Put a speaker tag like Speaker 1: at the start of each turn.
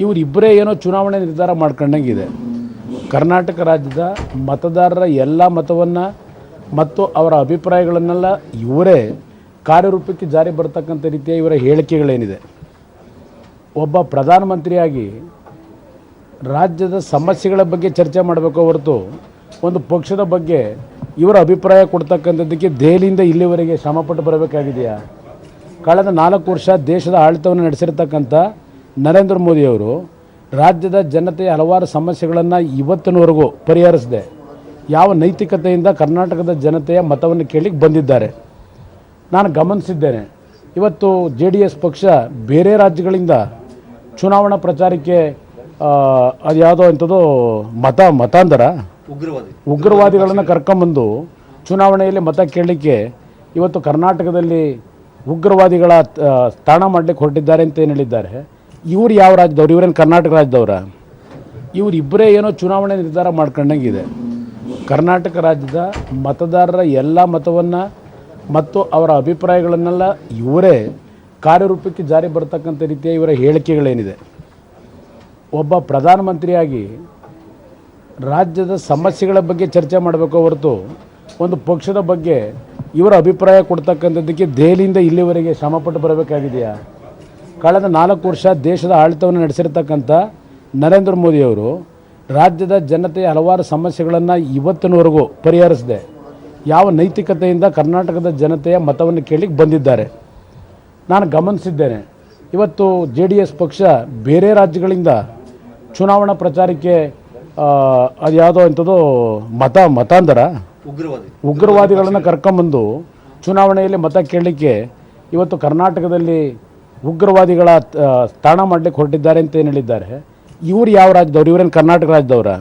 Speaker 1: ಇವರಿಬ್ಬರೇ ಏನೋ ಚುನಾವಣೆ ನಿರ್ಧಾರ ಮಾಡ್ಕೊಂಡಂಗಿದೆ. ಕರ್ನಾಟಕ ರಾಜ್ಯದ ಮತದಾರರ ಎಲ್ಲ ಮತವನ್ನು ಮತ್ತು ಅವರ ಅಭಿಪ್ರಾಯಗಳನ್ನೆಲ್ಲ ಇವರೇ ಕಾರ್ಯರೂಪಕ್ಕೆ ಜಾರಿ ಬರತಕ್ಕಂಥ ರೀತಿಯ ಇವರ ಹೇಳಿಕೆಗಳೇನಿದೆ. ಒಬ್ಬ ಪ್ರಧಾನಮಂತ್ರಿಯಾಗಿ ರಾಜ್ಯದ ಸಮಸ್ಯೆಗಳ ಬಗ್ಗೆ ಚರ್ಚೆ ಮಾಡಬೇಕು ಹೊರತು ಒಂದು ಪಕ್ಷದ ಬಗ್ಗೆ ಇವರ ಅಭಿಪ್ರಾಯ ಕೊಡ್ತಕ್ಕಂಥದ್ದಕ್ಕೆ ದೆಹಲಿಯಿಂದ ಇಲ್ಲಿವರೆಗೆ ಶ್ರಮಪಟ್ಟು ಬರಬೇಕಾಗಿದೆಯಾ? ಕಳೆದ ನಾಲ್ಕು ವರ್ಷ ದೇಶದ ಆಡಳಿತವನ್ನು ನಡೆಸಿರ್ತಕ್ಕಂಥ ನರೇಂದ್ರ ಮೋದಿಯವರು ರಾಜ್ಯದ ಜನತೆಯ ಹಲವಾರು ಸಮಸ್ಯೆಗಳನ್ನು ಇವತ್ತಿನವರೆಗೂ ಪರಿಹರಿಸದೆ. ಯಾವ ನೈತಿಕತೆಯಿಂದ ಕರ್ನಾಟಕದ ಜನತೆಯ ಮತವನ್ನು ಕೇಳಿಕ್ಕೆ ಬಂದಿದ್ದಾರೆ. ನಾನು ಗಮನಿಸಿದ್ದೇನೆ. ಇವತ್ತು ಜೆ ಡಿ ಎಸ್ ಪಕ್ಷ ಬೇರೆ ರಾಜ್ಯಗಳಿಂದ ಚುನಾವಣಾ ಪ್ರಚಾರಕ್ಕೆ ಅದು ಯಾವುದೋ ಅಂಥದ್ದು ಮತ ಮತಾಂತರ
Speaker 2: ಉಗ್ರವಾದಿ.
Speaker 1: ಉಗ್ರವಾದಿಗಳನ್ನು ಕರ್ಕೊಂಬಂದು ಚುನಾವಣೆಯಲ್ಲಿ ಮತ ಕೇಳಲಿಕ್ಕೆ ಇವತ್ತು ಕರ್ನಾಟಕದಲ್ಲಿ ಉಗ್ರವಾದಿಗಳ ತಾಣ ಮಾಡಲಿಕ್ಕೆ ಹೊರಟಿದ್ದಾರೆ ಅಂತ ಏನು ಹೇಳಿದ್ದಾರೆ? ಇವ್ರು ಯಾವ ರಾಜ್ಯದವ್ರು? ಇವರೇನು ಕರ್ನಾಟಕ ರಾಜ್ಯದವ್ರ? ಇವರಿಬ್ಬರೇ ಏನೋ ಚುನಾವಣೆ ನಿರ್ಧಾರ ಮಾಡ್ಕೊಂಡಂಗಿದೆ. ಕರ್ನಾಟಕ ರಾಜ್ಯದ ಮತದಾರರ ಎಲ್ಲ ಮತವನ್ನು ಮತ್ತು ಅವರ ಅಭಿಪ್ರಾಯಗಳನ್ನೆಲ್ಲ ಇವರೇ ಕಾರ್ಯರೂಪಕ್ಕೆ ಜಾರಿ ಬರತಕ್ಕಂಥ ರೀತಿಯ ಇವರ ಹೇಳಿಕೆಗಳೇನಿದೆ. ಒಬ್ಬ ಪ್ರಧಾನಮಂತ್ರಿಯಾಗಿ ರಾಜ್ಯದ ಸಮಸ್ಯೆಗಳ ಬಗ್ಗೆ ಚರ್ಚೆ ಮಾಡಬೇಕು ಹೊರತು ಒಂದು ಪಕ್ಷದ ಬಗ್ಗೆ ಇವರ ಅಭಿಪ್ರಾಯ ಕೊಡ್ತಕ್ಕಂಥದ್ದಕ್ಕೆ ದೆಹಲಿಯಿಂದ ಇಲ್ಲಿವರೆಗೆ ಶ್ರಮಪಟ್ಟು ಬರಬೇಕಾಗಿದೆಯಾ? ಕಳೆದ ನಾಲ್ಕು ವರ್ಷ ದೇಶದ ಆಡಳಿತವನ್ನು ನಡೆಸಿರ್ತಕ್ಕಂಥ ನರೇಂದ್ರ ಮೋದಿಯವರು ರಾಜ್ಯದ ಜನತೆಯ ಹಲವಾರು ಸಮಸ್ಯೆಗಳನ್ನು ಇವತ್ತಿನವರೆಗೂ ಪರಿಹರಿಸದೆ. ಯಾವ ನೈತಿಕತೆಯಿಂದ ಕರ್ನಾಟಕದ ಜನತೆಯ ಮತವನ್ನು ಕೇಳಿಕ್ಕೆ ಬಂದಿದ್ದಾರೆ. ನಾನು ಗಮನಿಸಿದ್ದೇನೆ. ಇವತ್ತು ಜೆ ಡಿ ಎಸ್ ಪಕ್ಷ ಬೇರೆ ರಾಜ್ಯಗಳಿಂದ ಚುನಾವಣಾ ಪ್ರಚಾರಕ್ಕೆ ಅದು ಯಾವುದೋ ಅಂಥದ್ದು ಮತ ಮತಾಂತರ
Speaker 2: ಉಗ್ರವಾದಿ.
Speaker 1: ಉಗ್ರವಾದಿಗಳನ್ನು ಕರ್ಕೊಂಬಂದು ಚುನಾವಣೆಯಲ್ಲಿ ಮತ ಕೇಳಲಿಕ್ಕೆ ಇವತ್ತು ಕರ್ನಾಟಕದಲ್ಲಿ ಉಗ್ರವಾದಿಗಳ ತಾಣ ಮಾಡಲಿಕ್ಕೆ ಹೊರಟಿದ್ದಾರೆ ಅಂತ ಏನು ಹೇಳಿದ್ದಾರೆ? ಇವ್ರು ಯಾವ ರಾಜ್ಯದವ್ರು? ಇವರೇನು ಕರ್ನಾಟಕ ರಾಜ್ಯದವ್ರ?